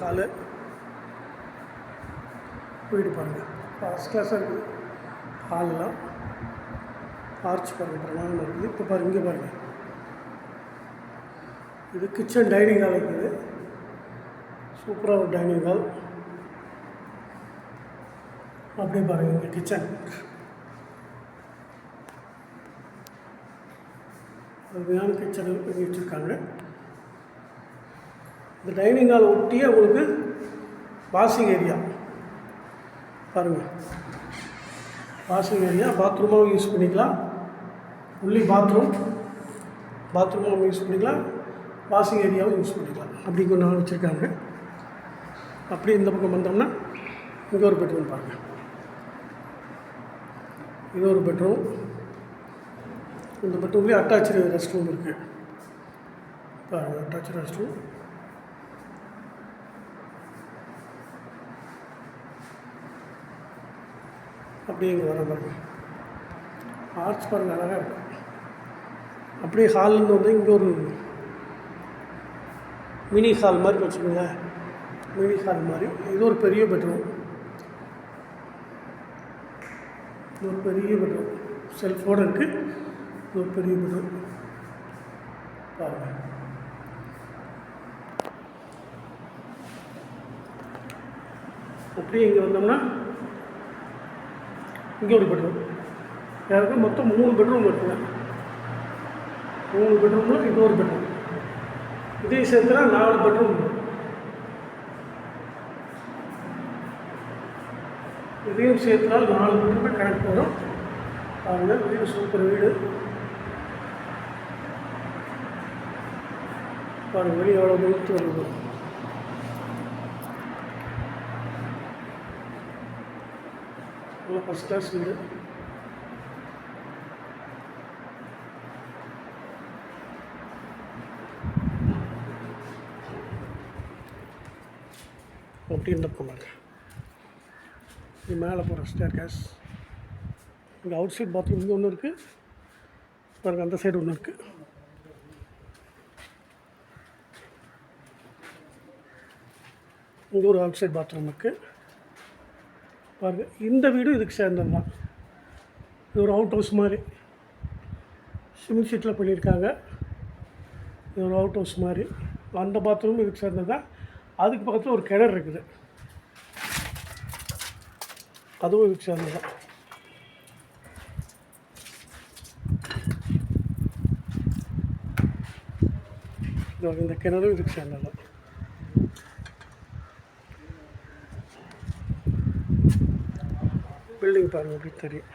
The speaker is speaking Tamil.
ஹாலு வீடு பாருங்கள் ஃபஸ்ட் கிளாஸாக இருக்குது. ஹாலெலாம் ஆர்ச் பாருங்கள் பிரமாணம் இருக்குது. இப்போ பாருங்க இங்கே பாருங்கள் இது கிச்சன் டைனிங் ஹால் இருக்குது. சூப்பராக ஒரு டைனிங் ஹால் அப்படியே பாருங்கள் இங்கே கிச்சன் அருமையான கிச்சன் பண்ணி வச்சுருக்காங்க. இந்த டைனிங் ஹால் ஒட்டியே உங்களுக்கு வாஷிங் ஏரியா பாருங்கள் வாஷிங் ஏரியா பாத்ரூமாகவும் யூஸ் பண்ணிக்கலாம். உள்ளி பாத்ரூம் பாத்ரூமாகவும் யூஸ் பண்ணிக்கலாம். வாஷிங் ஏரியாவும் யூஸ் பண்ணிக்கலாம். அப்படி கொண்டு வச்சுருக்காங்க. அப்படியே இந்த பக்கம் வந்தோம்னா இங்கே ஒரு பெட்ரூம் பாருங்கள் இது ஒரு பெட்ரூம் இந்த பெட்ரூம்லேயே அட்டாச்சு ரெஸ்ட் ரூம் இருக்குது பாருங்கள் அட்டாச்சு ரெஸ்ட் ரூம் அப்படியே இங்கே வர பாருங்க. ஆர்ச் பாருங்க அழகாக இருக்கும் அப்படியே ஹால்லேருந்து வந்து இங்கே ஒரு மினி ஹால் மாதிரி வச்சுக்கோங்களேன். மினி ஹால் மாதிரி. இது ஒரு பெரிய பெட்ரூம் இது ஒரு பெரிய பெட்ரூம் செல்ஃபோடு இருக்குது இது ஒரு பெரிய பெட்ரூம் பாருங்கள் அப்படியே இங்கே வந்தோம்னா இங்கே ஒரு பெட்ரூம் எனக்கு மொத்தம் மூணு பெட்ரூம் இருக்குங்க. மூணு பெட்ரூமில் இது ஒரு பெட்ரூம் இதையும் சேர்த்துனா நாலு பெட்ரூம் வரும். இதையும் சேர்த்துனால் நாலு பெட்ரூமே கனெக்ட் வரும். பாருங்கள் வீடு சூப்பர் வீடு. பாருங்கள் வெளியே எவ்வளோ நிறுத்து வருது? நல்லா ஃபஸ்ட் கிளாஸ் வீடு அப்படி இந்த போனாங்க இது மேலே போகிற ஸ்டேர் கேஸ் இங்கே அவுட் சைட் பாத்ரூம் இங்கே ஒன்று இருக்குது பாருங்க அந்த சைடு ஒன்று இருக்குது இங்கே ஒரு அவுட் சைட் பாத்ரூம் இருக்குது பாருங்கள் இந்த வீடும் இதுக்கு சேர்ந்தது தான் இது ஒரு அவுட் ஹவுஸ் மாதிரி. சிமெண்ட் ஷீட்டில் பண்ணியிருக்காங்க. இது ஒரு அவுட் ஹவுஸ் மாதிரி. அந்த பாத்ரூம் இதுக்கு சேர்ந்தது தான் அதுக்கு பக்கத்தில் ஒரு கிணறு இருக்குது. அதுவும் இதுக்கு சேர்ந்தது தான் இந்த கிணறும் இதுக்கு சேர்ந்தது தான் பில்டிங் பாருங்கள் எப்படி தெரியும்.